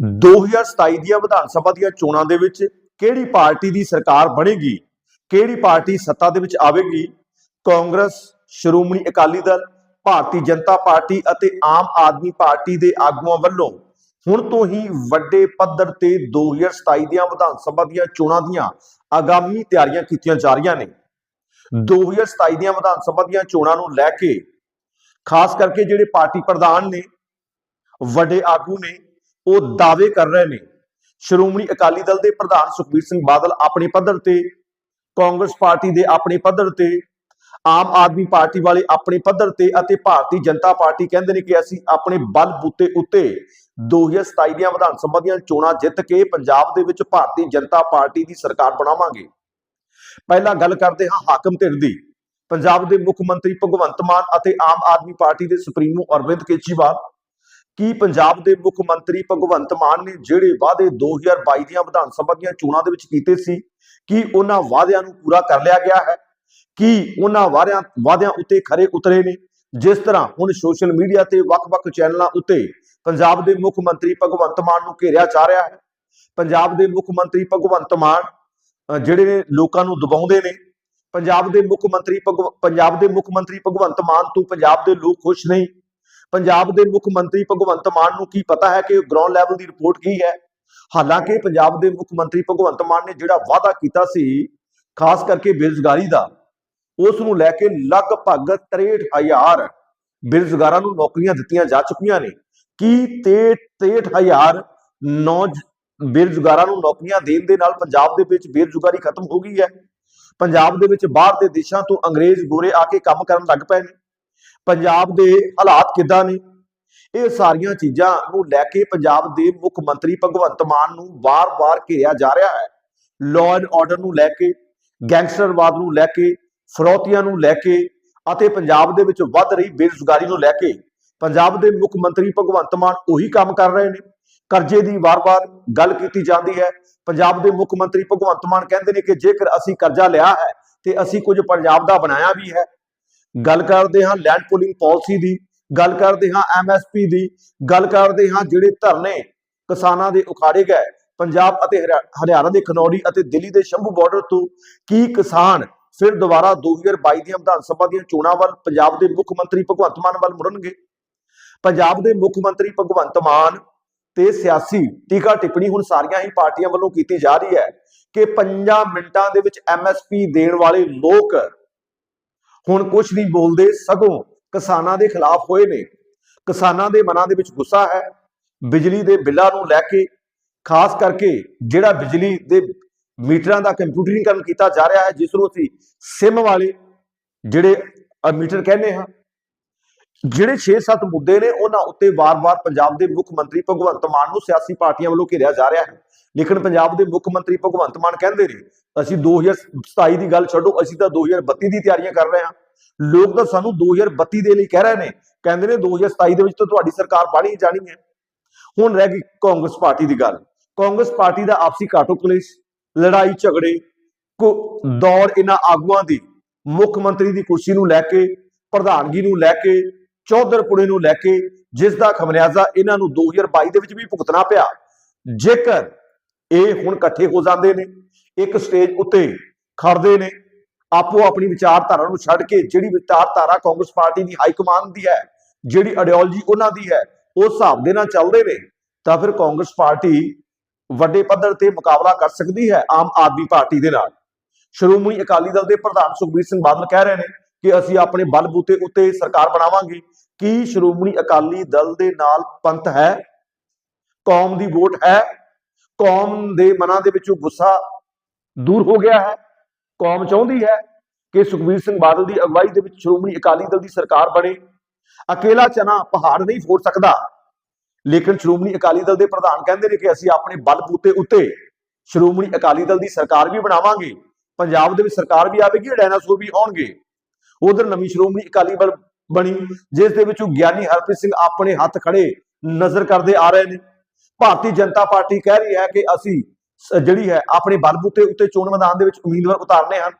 2027 ਦੀਆਂ ਵਿਧਾਨ ਸਭਾ ਦੀਆਂ ਚੋਣਾਂ ਦੇ ਵਿੱਚ ਕਿਹੜੀ ਪਾਰਟੀ ਦੀ ਸਰਕਾਰ ਬਣੇਗੀ? ਕਿਹੜੀ ਪਾਰਟੀ ਸੱਤਾ ਦੇ ਵਿੱਚ ਆਵੇਗੀ? ਕਾਂਗਰਸ, ਸ਼੍ਰੋਮਣੀ ਅਕਾਲੀ ਦਲ, ਭਾਰਤੀ ਜਨਤਾ ਪਾਰਟੀ ਅਤੇ ਆਮ ਆਦਮੀ ਪਾਰਟੀ ਦੇ ਆਗੂਆਂ ਵੱਲੋਂ ਹੁਣ ਤੋਂ ਹੀ ਵੱਡੇ ਪੱਧਰ ਤੇ 2027 ਦੀਆਂ ਵਿਧਾਨ ਸਭਾ ਦੀਆਂ ਚੋਣਾਂ ਦੀਆਂ ਆਗਾਮੀ ਤਿਆਰੀਆਂ ਕੀਤੀਆਂ ਜਾ ਰਹੀਆਂ ਨੇ। 2027 ਦੀਆਂ ਵਿਧਾਨ ਸਭਾ ਦੀਆਂ ਚੋਣਾਂ ਨੂੰ ਲੈ ਕੇ ਖਾਸ ਕਰਕੇ ਜਿਹੜੇ ਪਾਰਟੀ ਪ੍ਰਧਾਨ ਨੇ, ਵੱਡੇ ਆਗੂ ਨੇ ਉਹ ਦਾਅਵੇ ਕਰ ਰਹੇ ਨੇ। ਸ਼੍ਰੋਮਣੀ ਅਕਾਲੀ ਦਲ ਦੇ ਪ੍ਰਧਾਨ ਸੁਖਬੀਰ ਸਿੰਘ ਬਾਦਲ ਆਪਣੇ ਪੱਧਰ ਤੇ, ਕਾਂਗਰਸ ਪਾਰਟੀ ਦੇ ਆਪਣੇ ਪੱਧਰ ਤੇ, ਆਮ ਆਦਮੀ ਪਾਰਟੀ ਵਾਲੇ ਆਪਣੇ ਪੱਧਰ ਤੇ ਅਤੇ ਭਾਰਤੀ ਜਨਤਾ ਪਾਰਟੀ ਕਹਿੰਦੇ ਨੇ ਕਿ ਅਸੀਂ ਆਪਣੇ ਬਲ ਬੂਤੇ ਉੱਤੇ 2027 ਦੀਆਂ ਵਿਧਾਨ ਸਭਾ ਦੀਆਂ ਚੋਣਾਂ ਜਿੱਤ ਕੇ ਪੰਜਾਬ ਦੇ ਵਿੱਚ ਭਾਰਤੀ ਜਨਤਾ ਪਾਰਟੀ ਦੀ ਸਰਕਾਰ ਬਣਾਵਾਂਗੇ। ਪਹਿਲਾਂ ਗੱਲ ਕਰਦੇ ਹਾਂ ਹਾਕਮ ਧਿਰ ਦੀ। ਪੰਜਾਬ ਦੇ ਮੁੱਖ ਮੰਤਰੀ ਭਗਵੰਤ ਮਾਨ ਅਤੇ ਆਮ ਆਦਮੀ ਪਾਰਟੀ ਦੇ ਸੁਪਰੀਮੋ ਅਰਵਿੰਦ ਕੇਜਰੀਵਾਲ ਕੀ ਪੰਜਾਬ ਦੇ ਮੁੱਖ ਮੰਤਰੀ ਭਗਵੰਤ ਮਾਨ ਨੇ ਜਿਹੜੇ ਵਾਅਦੇ 2022 ਦੀਆਂ ਵਿਧਾਨ ਸਭਾ ਦੀਆਂ ਚੋਣਾਂ ਦੇ ਵਿੱਚ ਕੀਤੇ ਸੀ, ਕੀ ਉਹਨਾਂ ਵਾਅਦਿਆਂ ਨੂੰ ਪੂਰਾ ਕਰ ਲਿਆ ਗਿਆ ਹੈ? ਕੀ ਉਹਨਾਂ ਵਾਅਦਿਆਂ ਵਾਅਦਿਆਂ ਉੱਤੇ ਖਰੇ ਉਤਰੇ ਨੇ? ਜਿਸ ਤਰ੍ਹਾਂ ਹੁਣ ਸੋਸ਼ਲ ਮੀਡੀਆ ਤੇ ਵੱਖ-ਵੱਖ ਚੈਨਲਾਂ ਉੱਤੇ ਪੰਜਾਬ ਦੇ ਮੁੱਖ ਮੰਤਰੀ ਭਗਵੰਤ ਮਾਨ ਨੂੰ ਘੇਰਿਆ ਜਾ ਰਿਹਾ ਹੈ। ਪੰਜਾਬ ਦੇ ਮੁੱਖ ਮੰਤਰੀ ਭਗਵੰਤ ਮਾਨ ਜਿਹੜੇ ਨੇ ਲੋਕਾਂ ਨੂੰ ਦਬਾਉਂਦੇ ਨੇ। ਪੰਜਾਬ ਦੇ ਮੁੱਖ ਮੰਤਰੀ ਭਗਵ- ਪੰਜਾਬ ਦੇ ਮੁੱਖ ਮੰਤਰੀ ਭਗਵੰਤ ਮਾਨ ਤੋਂ ਪੰਜਾਬ ਦੇ ਲੋਕ ਖੁਸ਼ ਨਹੀਂ। ਪੰਜਾਬ ਦੇ ਮੁੱਖ ਮੰਤਰੀ ਭਗਵੰਤ ਮਾਨ ਨੂੰ ਕੀ ਪਤਾ ਹੈ ਕਿ ਗਰਾਊਂਡ ਲੈਵਲ ਦੀ ਰਿਪੋਰਟ ਕੀ ਹੈ? ਹਾਲਾਂਕਿ ਪੰਜਾਬ ਦੇ ਮੁੱਖ ਮੰਤਰੀ ਭਗਵੰਤ ਮਾਨ ਨੇ ਜਿਹੜਾ ਵਾਅਦਾ ਕੀਤਾ ਸੀ, ਖਾਸ ਕਰਕੇ ਬੇਰੁਜ਼ਗਾਰੀ ਦਾ, ਉਸ ਨੂੰ ਲੈ ਕੇ ਲਗਭਗ 63000 ਬੇਰੁਜ਼ਗਾਰਾਂ ਨੂੰ ਨੌਕਰੀਆਂ ਦਿੱਤੀਆਂ ਜਾ ਚੁੱਕੀਆਂ ਨੇ। ਕੀ ਤੇ 63000 ਨੌਜ ਬੇਰੁਜ਼ਗਾਰਾਂ ਨੂੰ ਨੌਕਰੀਆਂ ਦੇਣ ਦੇ ਨਾਲ ਪੰਜਾਬ ਦੇ ਵਿੱਚ ਬੇਰੁਜ਼ਗਾਰੀ ਖਤਮ ਹੋ ਗਈ ਹੈ? ਪੰਜਾਬ ਦੇ ਵਿੱਚ ਬਾਹਰ ਦੇ ਦੇਸ਼ਾਂ ਤੋਂ ਅੰਗਰੇਜ਼ ਗੋਰੇ ਆ ਕੇ ਕੰਮ ਕਰਨ ਲੱਗ ਪਏ ਨੇ। ਪੰਜਾਬ ਦੇ ਹਾਲਾਤ ਕਿੱਦਾਂ ਨੇ? ਇਹ ਸਾਰੀਆਂ ਚੀਜ਼ਾਂ ਨੂੰ ਲੈ ਕੇ ਪੰਜਾਬ ਦੇ ਮੁੱਖ ਮੰਤਰੀ ਭਗਵੰਤ ਮਾਨ ਨੂੰ ਵਾਰ-ਵਾਰ ਘੇਰਿਆ ਜਾ ਰਿਹਾ ਹੈ। ਲਾਅ ਐਂਡ ਆਰਡਰ ਨੂੰ ਲੈ ਕੇ, ਗੈਂਗਸਟਰਵਾਦ ਨੂੰ ਲੈ ਕੇ, ਫਰੋਤੀਆਂ ਨੂੰ ਲੈ ਕੇ ਅਤੇ ਪੰਜਾਬ ਦੇ ਵਿੱਚ ਵੱਧ ਰਹੀ ਬੇਰੁਜ਼ਗਾਰੀ ਨੂੰ ਲੈ ਕੇ ਪੰਜਾਬ ਦੇ ਮੁੱਖ ਮੰਤਰੀ ਭਗਵੰਤ ਮਾਨ ਉਹੀ ਕੰਮ ਕਰ ਰਹੇ ਨੇ। ਕਰਜ਼ੇ ਦੀ ਵਾਰ-ਵਾਰ ਗੱਲ ਕੀਤੀ ਜਾਂਦੀ ਹੈ। ਪੰਜਾਬ ਦੇ ਮੁੱਖ ਮੰਤਰੀ ਭਗਵੰਤ ਮਾਨ ਕਹਿੰਦੇ ਨੇ ਕਿ ਜੇਕਰ ਅਸੀਂ ਕਰਜ਼ਾ ਲਿਆ ਹੈ ਤੇ ਅਸੀਂ ਕੁਝ ਪੰਜਾਬ ਦਾ ਬਣਾਇਆ ਵੀ ਹੈ ਗੱਲ ਕਰਦੇ ਹਾਂ ਲੈਂਡ ਪੂਲਿੰਗ ਪਾਲਿਸੀ ਦੀ, ਗੱਲ ਕਰਦੇ ਹਾਂ ਐਮਐਸਪੀ ਦੀ, ਗੱਲ ਕਰਦੇ ਹਾਂ ਜਿਹੜੇ ਧਰਨੇ ਕਿਸਾਨਾਂ ਦੇ ਉਖਾੜੇ ਗਏ, ਪੰਜਾਬ ਅਤੇ ਹਰਿਆਣਾ ਦੇ ਖਨੌਰੀ ਅਤੇ ਦਿੱਲੀ ਦੇ ਸ਼ੰਭੂ ਬਾਰਡਰ ਤੋਂ ਕੀ ਕਿਸਾਨ ਫਿਰ ਦੁਬਾਰਾ 2022 ਦੀਆਂ ਵਿਧਾਨ ਸਭਾ ਦੀਆਂ ਚੋਣਾਂ ਵੱਲ ਪੰਜਾਬ ਦੇ ਮੁੱਖ ਮੰਤਰੀ ਭਗਵੰਤ ਮਾਨ ਵੱਲ ਮੁੜਨਗੇ? ਪੰਜਾਬ ਦੇ ਮੁੱਖ ਮੰਤਰੀ ਭਗਵੰਤ ਮਾਨ ਤੇ ਸਿਆਸੀ ਟੀਕਾ ਟਿੱਪਣੀ ਹੁਣ ਸਾਰੀਆਂ ਹੀ ਪਾਰਟੀਆਂ ਵੱਲੋਂ ਕੀਤੀ ਜਾ ਰਹੀ ਹੈ ਕਿ 5 ਮਿੰਟਾਂ ਦੇ ਵਿੱਚ ਐਮਐਸਪੀ ਦੇਣ ਵਾਲੇ ਲੋਕ ਹੁਣ ਕੁਝ ਨਹੀਂ ਬੋਲਦੇ, ਸਗੋਂ ਕਿਸਾਨਾਂ ਦੇ ਖਿਲਾਫ ਹੋਏ ਨੇ। ਕਿਸਾਨਾਂ ਦੇ ਮਨਾਂ ਦੇ ਵਿੱਚ ਗੁੱਸਾ ਹੈ। ਬਿਜਲੀ ਦੇ ਬਿੱਲਾਂ ਨੂੰ ਲੈ ਕੇ, ਖਾਸ ਕਰਕੇ ਜਿਹੜਾ ਬਿਜਲੀ ਦੇ ਮੀਟਰਾਂ ਦਾ ਕੰਪਿਊਟਰੀਕਰਨ ਕੀਤਾ ਜਾ ਰਿਹਾ ਹੈ, ਜਿਸ ਨੂੰ ਅਸੀਂ ਸਿਮ ਵਾਲੇ ਜਿਹੜੇ ਮੀਟਰ ਕਹਿੰਦੇ ਹਾਂ, ਜਿਹੜੇ 6-7 ਮੁੱਦੇ ਨੇ, ਉਹਨਾਂ ਉੱਤੇ ਵਾਰ-ਵਾਰ ਪੰਜਾਬ ਦੇ ਮੁੱਖ ਮੰਤਰੀ ਭਗਵੰਤ ਮਾਨ ਨੂੰ ਸਿਆਸੀ ਪਾਰਟੀਆਂ ਵੱਲੋਂ ਘੇਰਿਆ ਜਾ ਰਿਹਾ ਹੈ। ਲੇਕਿਨ ਪੰਜਾਬ ਦੇ ਮੁੱਖ ਮੰਤਰੀ ਭਗਵੰਤ ਮਾਨ ਕਹਿੰਦੇ ਨੇ, ਅਸੀਂ 2027 ਦੀ ਗੱਲ ਛੱਡੋ, ਅਸੀਂ ਤਾਂ 2032 ਦੀ ਤਿਆਰੀਆਂ ਕਰ ਰਹੇ ਹਾਂ। ਲੋਕ ਤਾਂ ਸਾਨੂੰ 2032 ਦੇ ਲਈ ਕਹਿ ਰਹੇ ਨੇ, ਕਹਿੰਦੇ ਨੇ 2027 ਦੇ ਵਿੱਚ ਤਾਂ ਤੁਹਾਡੀ ਸਰਕਾਰ ਬਣੀ ਜਾਣੀ ਹੈ। ਹੁਣ ਰਹਿ ਗਈ ਕਾਂਗਰਸ ਪਾਰਟੀ ਦੀ ਗੱਲ। ਕਾਂਗਰਸ ਪਾਰਟੀ ਦਾ ਆਪਸੀ ਘਾਟੋ ਕਲੇਸ਼, ਲੜਾਈ ਝਗੜੇ, ਕੋ ਦੌੜ ਇਹਨਾਂ ਆਗੂਆਂ ਦੀ, ਮੁੱਖ ਮੰਤਰੀ ਦੀ ਕੁਰਸੀ ਨੂੰ ਲੈ ਕੇ, ਪ੍ਰਧਾਨਗੀ ਨੂੰ ਲੈ ਕੇ, ਚੌਧਰਪੁੜੇ ਨੂੰ ਲੈ ਕੇ, ਜਿਸ ਦਾ ਖਮਿਆਜ਼ਾ ਇਹਨਾਂ ਨੂੰ 2022 ਦੇ ਵਿੱਚ ਵੀ ਭੁਗਤਣਾ ਪਿਆ। ਜੇਕਰ ਇਹ ਹੁਣ ਇਕੱਠੇ ਹੋ ਜਾਂਦੇ ਨੇ, ਇੱਕ ਸਟੇਜ ਉੱਤੇ ਖੜਦੇ ਨੇ, ਆਪੋ ਆਪਣੀ ਵਿਚਾਰਧਾਰਾ ਨੂੰ ਛੱਡ ਕੇ ਜਿਹੜੀ ਵਿਚਾਰਧਾਰਾ ਕਾਂਗਰਸ ਪਾਰਟੀ ਦੀ ਹਾਈ ਕਮਾਂਡ ਦੀ ਹੈ, ਜਿਹੜੀ ਆਈਡੀਓਲੋਜੀ ਉਹਨਾਂ ਦੀ ਹੈ ਉਸ ਹਿਸਾਬ ਦੇ ਨਾਲ ਚੱਲਦੇ ਨੇ, ਤਾਂ ਫਿਰ ਕਾਂਗਰਸ ਪਾਰਟੀ ਵੱਡੇ ਪੱਧਰ ਤੇ ਮੁਕਾਬਲਾ ਕਰ ਸਕਦੀ ਹੈ ਆਮ ਆਦਮੀ ਪਾਰਟੀ ਦੇ ਨਾਲ। ਸ਼੍ਰੋਮਣੀ ਅਕਾਲੀ ਦਲ ਦੇ ਪ੍ਰਧਾਨ ਸੁਖਬੀਰ ਸਿੰਘ ਬਾਦਲ ਕਹਿ ਰਹੇ ਨੇ ਕਿ ਅਸੀਂ ਆਪਣੇ ਬਲਬੂਤੇ ਉੱਤੇ ਸਰਕਾਰ ਬਣਾਵਾਂਗੇ। ਕੀ ਸ਼੍ਰੋਮਣੀ ਅਕਾਲੀ ਦਲ ਦੇ ਨਾਲ ਪੰਥ ਹੈ? ਕੌਮ ਦੀ ਵੋਟ ਹੈ? ਕੌਮ ਦੇ ਮਨਾਂ ਦੇ ਵਿੱਚੋਂ ਗੁੱਸਾ ਦੂਰ ਹੋ ਗਿਆ ਹੈ। ਕੌਮ ਚਾਹੁੰਦੀ ਹੈ ਕਿ ਸੁਖਬੀਰ ਸਿੰਘ ਬਾਦਲ ਦੀ ਅਗਵਾਈ ਦੇ ਵਿੱਚ ਸ਼੍ਰੋਮਣੀ ਅਕਾਲੀ ਦਲ ਦੀ ਸਰਕਾਰ ਬਣੇ। ਅਕੇਲਾ ਚਨਾ ਪਹਾੜ ਨਹੀਂ ਫੋੜ ਸਕਦਾ। ਲੇਕਿਨ ਸ਼੍ਰੋਮਣੀ ਅਕਾਲੀ ਦਲ ਦੇ ਪ੍ਰਧਾਨ ਕਹਿੰਦੇ ਨੇ ਕਿ ਅਸੀਂ ਆਪਣੇ ਬਲਬੂਤੇ ਉੱਤੇ ਸ਼੍ਰੋਮਣੀ ਅਕਾਲੀ ਦਲ ਦੀ ਸਰਕਾਰ ਵੀ ਬਣਾਵਾਂਗੇ। ਪੰਜਾਬ ਦੇ ਵਿੱਚ ਸਰਕਾਰ ਵੀ ਆਵੇਗੀ, ਡਾਇਨਾਸੌਰ ਵੀ ਆਉਣਗੇ। ਉਧਰ ਨਵੀਂ ਸ਼੍ਰੋਮਣੀ ਅਕਾਲੀ ਦਲ ਬਣੀ, ਜਿਸ ਦੇ ਵਿੱਚੋਂ ਗਿਆਨੀ ਹਰਪ੍ਰੀਤ ਸਿੰਘ ਆਪਣੇ ਹੱਥ ਖੜੇ ਨਜ਼ਰ ਕਰਦੇ ਆ ਰਹੇ ਨੇ। ਭਾਰਤੀ ਜਨਤਾ ਪਾਰਟੀ ਕਹਿ ਰਹੀ ਹੈ ਕਿ ਅਸੀਂ ਜਿਹੜੀ ਹੈ ਆਪਣੇ ਬਲਬੂਤੇ ਉੱਤੇ ਚੋਣ ਮੈਦਾਨ ਦੇ ਵਿੱਚ ਉਮੀਦਵਾਰ ਉਤਾਰਨੇ ਹਨ।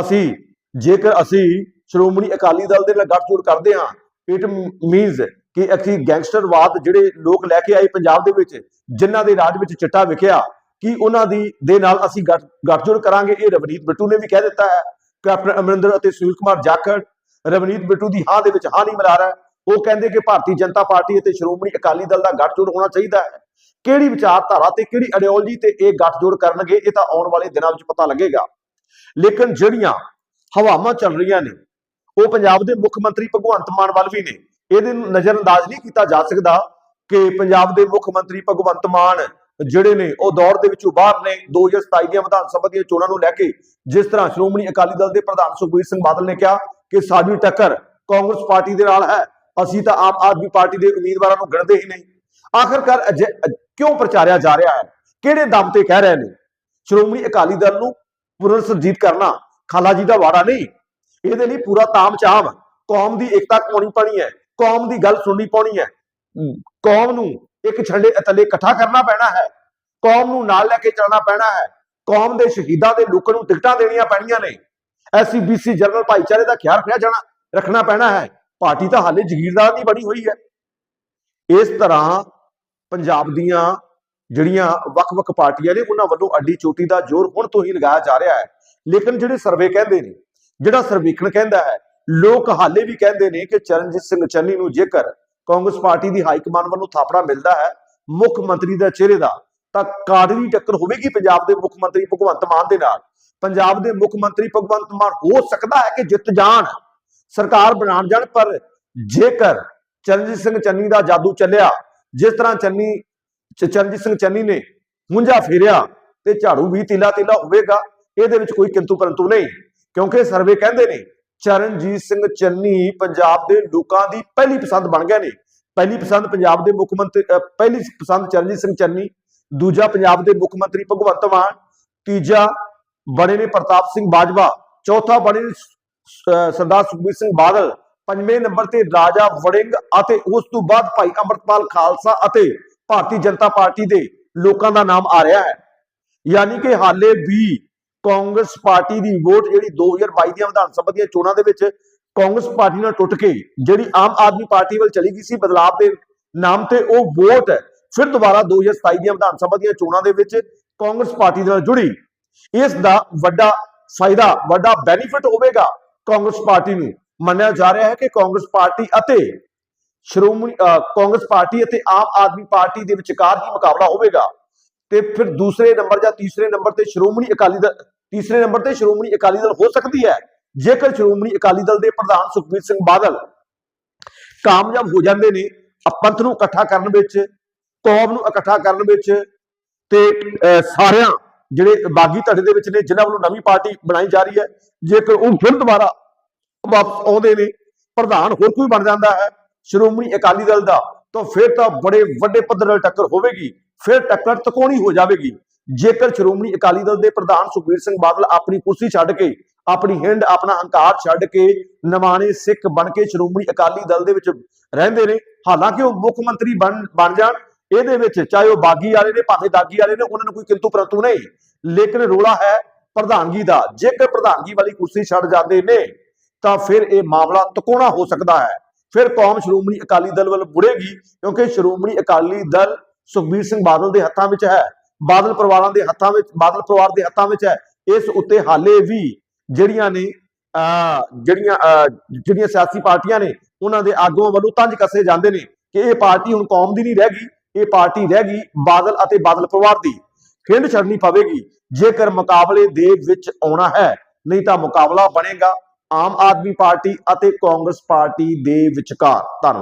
ਅਸੀਂ ਜੇਕਰ ਅਸੀਂ ਸ਼੍ਰੋਮਣੀ ਅਕਾਲੀ ਦਲ ਦੇ ਨਾਲ ਗੱਠਜੋੜ ਕਰਦੇ ਹਾਂ ਇਟ ਮੀਨਸ ਕਿ ਅਸੀਂ ਗੈਂਗਸਟਰਵਾਦ ਜਿਹੜੇ ਲੋਕ ਲੈ ਕੇ ਆਏ ਪੰਜਾਬ ਦੇ ਵਿੱਚ, ਜਿਨ੍ਹਾਂ ਦੇ ਰਾਜ ਵਿੱਚ ਚਿੱਟਾ ਵਿਖਿਆ, ਕਿ ਉਹਨਾਂ ਦੀ, ਦੇ ਨਾਲ ਅਸੀਂ ਗੱਠ- ਗੱਠਜੋੜ ਕਰਾਂਗੇ। ਇਹ ਰਵਨੀਤ ਬਿੱਟੂ ਨੇ ਵੀ ਕਹਿ ਦਿੱਤਾ ਹੈ। ਕੈਪਟਨ ਅਮਰਿੰਦਰ ਅਤੇ ਸੁਨੀਲ ਕੁਮਾਰ ਜਾਖੜ, ਰਵਨੀਤ ਬਿੱਟੂ ਦੀ ਹਾਂ ਦੇ ਵਿੱਚ ਹਾਂ ਨਹੀਂ ਮਿਲਾ ਰਿਹਾ। ਉਹ ਕਹਿੰਦੇ ਕਿ ਭਾਰਤੀ ਜਨਤਾ ਪਾਰਟੀ ਅਤੇ ਸ਼੍ਰੋਮਣੀ ਅਕਾਲੀ ਦਲ ਦਾ ਗੱਠਜੋੜ ਹੋਣਾ ਚਾਹੀਦਾ ਹੈ। ਕਿਹੜੀ ਵਿਚਾਰਧਾਰਾ ਤੇ ਕਿਹੜੀ ਆਈਡੀਓਲੋਜੀ ਤੇ ਇਹ ਗੱਠਜੋੜ ਕਰਨਗੇ, ਇਹ ਤਾਂ ਆਉਣ ਵਾਲੇ ਦਿਨਾਂ ਵਿੱਚ ਪਤਾ ਲੱਗੇਗਾ। ਲੇਕਿਨ ਜਿਹੜੀਆਂ ਹਵਾਵਾਂ ਚੱਲ ਰਹੀਆਂ ਨੇ, ਉਹ ਪੰਜਾਬ ਦੇ ਮੁੱਖ ਮੰਤਰੀ ਭਗਵੰਤ ਮਾਨ ਵੱਲ ਵੀ ਨੇ। ਇਹਦੇ ਨੂੰ ਨਜ਼ਰਅੰਦਾਜ਼ ਨਹੀਂ ਕੀਤਾ ਜਾ ਸਕਦਾ ਕਿ ਪੰਜਾਬ ਦੇ ਮੁੱਖ ਮੰਤਰੀ ਭਗਵੰਤ ਮਾਨ ਜਿਹੜੇ ਨੇ, ਉਹ ਦੌਰ ਦੇ ਵਿੱਚੋਂ ਬਾਹਰ ਨੇ 2027 ਦੀਆਂ ਵਿਧਾਨ ਸਭਾ ਦੀਆਂ ਚੋਣਾਂ ਨੂੰ ਲੈ ਕੇ ਜਿਸ ਤਰ੍ਹਾਂ ਸ਼੍ਰੋਮਣੀ ਅਕਾਲੀ ਦਲ ਦੇ ਪ੍ਰਧਾਨ ਸੁਖਬੀਰ ਸਿੰਘ ਬਾਦਲ ਨੇ ਕਿਹਾ ਕਿ ਸਾਡੀ ਟੱਕਰ ਕਾਂਗਰਸ ਪਾਰਟੀ ਦੇ ਨਾਲ ਹੈ, ਅਸੀਂ ਤਾਂ ਆਮ ਆਦਮੀ ਪਾਰਟੀ ਦੇ ਉਮੀਦਵਾਰਾਂ ਨੂੰ ਗਿਣਦੇ ਹੀ ਨਹੀਂ। ਆਖਰਕਾਰ ਕਿਉਂ ਪ੍ਰਚਾਰਿਆ ਜਾ ਰਿਹਾ ਹੈ? ਕਿਹੜੇ ਦਮ ਤੇ ਕਹਿ ਰਹੇ ਨੇ? ਸ਼੍ਰੋਮਣੀ ਅਕਾਲੀ ਦਲ ਨੂੰ ਪੁਨਰ ਸੁਰਜੀਤ ਕਰਨਾ ਖਾਲਾ ਜੀ ਦਾ ਵਾੜਾ ਨਹੀਂ। ਇਹਦੇ ਲਈ ਪੂਰਾ ਤਾਮ ਚਾਮ ਕੌਮ ਦੀ ਏਕਤਾ ਪਾਉਣੀ ਪੈਣੀ ਹੈ। ਕੌਮ ਦੀ ਗੱਲ ਸੁਣਨੀ ਪਾਉਣੀ ਹੈ। ਕੌਮ ਨੂੰ ਇੱਕ ਛੰਡੇ ਅਤਲੇ ਇਕੱਠਾ ਕਰਨਾ ਪੈਣਾ ਹੈ। ਕੌਮ ਨੂੰ ਨਾਲ ਲੈ ਕੇ ਚੱਲਣਾ ਪੈਣਾ ਹੈ। ਕੌਮ ਦੇ ਸ਼ਹੀਦਾਂ ਦੇ ਲੋਕਾਂ ਨੂੰ ਟਿਕਟਾਂ ਦੇਣੀਆਂ ਪੈਣੀਆਂ ਨੇ। ਐਸਸੀ ਬੀਸੀ ਜਨਰਲ ਭਾਈਚਾਰੇ ਦਾ ਖਿਆਲ ਰੱਖਿਆ ਜਾਣਾ ਰੱਖਣਾ ਪੈਣਾ ਹੈ। ਪਾਰਟੀ ਤਾਂ ਹਾਲੇ ਜ਼ਗੀਰਦਾਰ ਦੀ ਬਣੀ ਹੋਈ ਹੈ। ਇਸ ਤਰ੍ਹਾਂ ਪੰਜਾਬ ਦੀਆਂ ਜਿਹੜੀਆਂ ਵੱਖ-ਵੱਖ ਪਾਰਟੀਆਂ ਨੇ, ਉਹਨਾਂ ਵੱਲੋਂ ਅੱਡੀ ਚੋਟੀ ਦਾ ਜ਼ੋਰ ਹੁਣ ਤੋਂ ਹੀ ਲਗਾਇਆ ਜਾ ਰਿਹਾ ਹੈ। ਲੇਕਿਨ ਜਿਹੜੇ ਸਰਵੇ ਕਹਿੰਦੇ ਨੇ, ਜਿਹੜਾ ਸਰਵੇਖਣ ਕਹਿੰਦਾ ਹੈ, ਲੋਕ ਹਾਲੇ ਵੀ ਕਹਿੰਦੇ ਨੇ ਕਿ ਚਰਨਜੀਤ ਸਿੰਘ ਚੰਨੀ ਨੂੰ ਜੇਕਰ ਕਾਂਗਰਸ ਪਾਰਟੀ ਦੀ ਹਾਈ ਕਮਾਨ ਵੱਲੋਂ ਥਾਪੜਾ ਮਿਲਦਾ ਹੈ ਮੁੱਖ ਮੰਤਰੀ ਦਾ ਚਿਹਰੇ ਦਾ, ਤਾਂ ਕਾਰਡਰੀ ਟੱਕਰ ਹੋਵੇਗੀ ਪੰਜਾਬ ਦੇ ਮੁੱਖ ਮੰਤਰੀ ਭਗਵੰਤ ਮਾਨ ਦੇ ਨਾਲ। ਪੰਜਾਬ ਦੇ ਮੁੱਖ ਮੰਤਰੀ ਭਗਵੰਤ ਮਾਨ ਹੋ ਸਕਦਾ ਹੈ ਕਿ ਜਿੱਤ ਜਾਣ, ਸਰਕਾਰ ਬਣਾਉਣ ਜਾਣ, ਪਰ ਜੇਕਰ ਚਰਨਜੀਤ ਸਿੰਘ ਚੰਨੀ ਦਾ ਜਾਦੂ ਚੱਲਿਆ ਜਿਸ ਤਰ੍ਹਾਂ ਚੰਨੀ ਚਰਨਜੀਤ ਸਿੰਘ ਚੰਨੀ ਨੇ ਹੁੰਜਾ ਫੇਰਿਆ ਤੇ ਝਾੜੂ ਵੀ ਤੀਲਾ ਤੀਲਾ ਹੋਵੇਗਾ, ਇਹਦੇ ਵਿੱਚ ਕੋਈ ਕਿੰਤੂ ਪਰੰਤੂ ਨਹੀਂ, ਕਿਉਂਕਿ ਸਰਵੇ ਕਹਿੰਦੇ ਨੇ, ਚਰਨਜੀਤ ਸਿੰਘ ਚੰਨੀ ਪੰਜਾਬ ਦੇ ਲੋਕਾਂ ਦੀ ਪਹਿਲੀ ਪਸੰਦ ਬਣ ਗਏ ਨੇ। ਪਹਿਲੀ ਪਸੰਦ ਪੰਜਾਬ ਦੇ ਮੁੱਖ ਮੰਤਰੀ ਪਹਿਲੀ ਪਸੰਦ ਚਰਨਜੀਤ ਸਿੰਘ ਚੰਨੀ, ਦੂਜਾ ਪੰਜਾਬ ਦੇ ਮੁੱਖ ਮੰਤਰੀ ਭਗਵੰਤ ਮਾਨ, ਤੀਜਾ ਬਣੇ ਨੇ ਪ੍ਰਤਾਪ ਸਿੰਘ ਬਾਜਵਾ, ਚੌਥਾ ਬਣੇ ਨੇ ਸਰਦਾਰ ਸੁਖਬੀਰ ਸਿੰਘ ਬਾਦਲ ਪੰਜਵੇਂ ਨੰਬਰ ਤੇ ਰਾਜਾ ਵੜਿੰਗ ਅਤੇ ਉਸ ਤੋਂ ਬਾਅਦ ਭਾਈ ਅਮਰਤਪਾਲ ਖਾਲਸਾ ਅਤੇ ਭਾਰਤੀ ਜਨਤਾ ਪਾਰਟੀ ਦੇ ਲੋਕਾਂ ਦਾ ਨਾਮ ਆ ਰਿਹਾ ਹੈ। ਯਾਨੀ ਕਿ ਹਾਲੇ ਵੀ ਕਾਂਗਰਸ ਪਾਰਟੀ ਦੀ ਵੋਟ ਜਿਹੜੀ 2022 ਦੀਆਂ ਵਿਧਾਨ ਸਭਾ ਦੀਆਂ ਚੋਣਾਂ ਦੇ ਵਿੱਚ ਕਾਂਗਰਸ ਪਾਰਟੀ ਨਾਲ ਟੁੱਟ ਕੇ ਜਿਹੜੀ ਆਮ ਆਦਮੀ ਪਾਰਟੀ ਵੱਲ ਚਲੀ ਗਈ ਸੀ ਬਦਲਾਵ ਦੇ ਨਾਮ ਤੇ ਉਹ ਵੋਟ ਫਿਰ ਦੁਬਾਰਾ 2027 ਦੀਆਂ ਵਿਧਾਨ ਸਭਾ ਦੀਆਂ ਚੋਣਾਂ ਦੇ ਵਿੱਚ ਕਾਂਗਰਸ ਪਾਰਟੀ ਦੇ ਨਾਲ ਜੁੜੀ। ਇਸ ਦਾ ਵੱਡਾ ਫਾਇਦਾ, ਵੱਡਾ ਬੈਨੀਫਿਟ ਹੋਵੇਗਾ ਕਾਂਗਰਸ ਪਾਰਟੀ ਨੂੰ। ਮੰਨਿਆ ਜਾ ਰਿਹਾ ਹੈ ਕਿ ਕਾਂਗਰਸ ਪਾਰਟੀ ਅਤੇ ਸ਼੍ਰੋਮਣੀ ਅਹ ਕਾਂਗਰਸ ਪਾਰਟੀ ਅਤੇ ਆਮ ਆਦਮੀ ਪਾਰਟੀ ਦੇ ਵਿਚਕਾਰ ਹੀ ਮੁਕਾਬਲਾ ਹੋਵੇਗਾ। ਤੇ ਫਿਰ ਦੂਸਰੇ ਨੰਬਰ ਜਾਂ ਤੀਸਰੇ ਨੰਬਰ ਤੇ ਸ਼੍ਰੋਮਣੀ ਅਕਾਲੀ ਦਲ ਤੀਸਰੇ ਨੰਬਰ ਤੇ ਸ਼੍ਰੋਮਣੀ ਅਕਾਲੀ ਦਲ ਹੋ ਸਕਦੀ ਹੈ। ਜੇਕਰ ਸ਼੍ਰੋਮਣੀ ਅਕਾਲੀ ਦਲ ਦੇ ਪ੍ਰਧਾਨ ਸੁਖਬੀਰ ਸਿੰਘ ਬਾਦਲ ਕਾਮਯਾਬ ਹੋ ਜਾਂਦੇ ਨੇ ਪੰਥ ਨੂੰ ਇਕੱਠਾ ਕਰਨ ਵਿੱਚ ਕੌਮ ਨੂੰ ਇਕੱਠਾ ਕਰਨ ਵਿੱਚ ਤੇ ਅਹ, ਸਾਰਿਆਂ ਜਿਹੜੇ ਬਾਗੀ ਧੜੇ ਦੇ ਵਿੱਚ ਨੇ ਜਿਨ੍ਹਾਂ ਵੱਲੋਂ ਨਵੀਂ ਪਾਰਟੀ ਬਣਾਈ ਜਾ ਰਹੀ ਹੈ ਜੇਕਰ ਉਹ ਫਿਰ ਦੁਬਾਰਾ ਵਾਪਸ ਆਉਂਦੇ ਨੇ ਪ੍ਰਧਾਨ ਹੋਰ ਕੋਈ ਬਣ ਜਾਂਦਾ ਹੈ? ਸ਼੍ਰੋਮਣੀ ਅਕਾਲੀ ਦਲ ਦਾ। ਤਾਂ ਫਿਰ ਤਾਂ ਬੜੇ ਵੱਡੇ ਪੱਧਰ ਨਾਲ ਟੱਕਰ ਹੋਵੇਗੀ। ਫਿਰ ਟੱਕਰ ਤਕੋਣੀ ਹੋ ਜਾਵੇਗੀ? ਜੇਕਰ ਸ਼੍ਰੋਮਣੀ ਅਕਾਲੀ ਦਲ ਦੇ ਪ੍ਰਧਾਨ ਸੁਖਬੀਰ ਸਿੰਘ ਬਾਦਲ ਆਪਣੀ ਕੁਰਸੀ ਛੱਡ ਕੇ, ਆਪਣੀ ਹਿੰਡ, ਆਪਣਾ ਹੰਕਾਰ ਛੱਡ ਕੇ ਨਵਾਣੇ ਸਿੱਖ ਬਣ ਕੇ ਸ਼੍ਰੋਮਣੀ ਅਕਾਲੀ ਦਲ ਦੇ ਵਿੱਚ ਰਹਿੰਦੇ ਨੇ, ਹਾਲਾਂਕਿ ਉਹ ਮੁੱਖ ਮੰਤਰੀ ਬਣ ਬਣ ਜਾਣ, ਇਹਦੇ ਵਿੱਚ ਚਾਹੇ ਉਹ ਬਾਗੀ ਵਾਲੇ ਨੇ, ਭਾਵੇਂ ਦਾਗੀ ਵਾਲੇ ਨੇ, ਉਹਨਾਂ ਨੂੰ ਕੋਈ ਕਿੰਤੂ ਪਰੰਤੂ ਨਹੀਂ। ਲੇਕਿਨ ਰੋਲਾ ਹੈ ਪ੍ਰਧਾਨਗੀ ਦਾ। ਜੇਕਰ ਪ੍ਰਧਾਨਗੀ ਵਾਲੀ ਕੁਰਸੀ ਛੱਡ ਜਾਂਦੇ ਨੇ ਤਾਂ ਫਿਰ ਇਹ ਮਾਮਲਾ ਤਕੋਣਾ ਹੋ ਸਕਦਾ ਹੈ। ਫਿਰ ਕੌਮ ਸ਼੍ਰੋਮਣੀ ਅਕਾਲੀ ਦਲ ਵੱਲ ਮੁੜੇਗੀ, ਕਿਉਂਕਿ ਸ਼੍ਰੋਮਣੀ ਅਕਾਲੀ ਦਲ ਸੁਖਬੀਰ ਸਿੰਘ ਬਾਦਲ ਦੇ ਹੱਥਾਂ ਵਿੱਚ ਹੈ। ਬਾਦਲ ਪਰਿਵਾਰਾਂ ਦੇ ਹੱਥਾਂ ਵਿੱਚ, ਬਾਦਲ ਪਰਿਵਾਰ ਦੇ ਹੱਥਾਂ ਵਿੱਚ ਹੈ। ਇਸ ਉੱਤੇ ਹਾਲੇ ਵੀ ਜਿਹੜੀਆਂ ਨੇ ਜਿਹੜੀਆਂ ਜਿਹੜੀਆਂ ਸਿਆਸੀ ਪਾਰਟੀਆਂ ਨੇ, ਉਹਨਾਂ ਦੇ ਆਗੂਆਂ ਵੱਲੋਂ ਤੰਜ ਕੱਸੇ ਜਾਂਦੇ ਨੇ ਕਿ ਇਹ ਪਾਰਟੀ ਹੁਣ ਕੌਮ ਦੀ ਨਹੀਂ ਰਹਿ ਗਈ, ਇਹ ਪਾਰਟੀ ਰਹਿ ਗਈ ਬਾਦਲ ਅਤੇ ਬਾਦਲ ਪਰਿਵਾਰ ਦੀ। ਖਿੰਡ ਛੱਡਣੀ ਪਵੇਗੀ, ਜੇਕਰ ਮੁਕਾਬਲੇ ਦੇ ਵਿੱਚ ਆਉਣਾ ਹੈ, ਨਹੀਂ ਤਾਂ ਮੁਕਾਬਲਾ ਬਣੇਗਾ। ਆਮ ਆਦਮੀ ਪਾਰਟੀ ਅਤੇ ਕਾਂਗਰਸ ਪਾਰਟੀ ਦੇ ਵਿਚਕਾਰ। ਧੰਨਵਾਦ।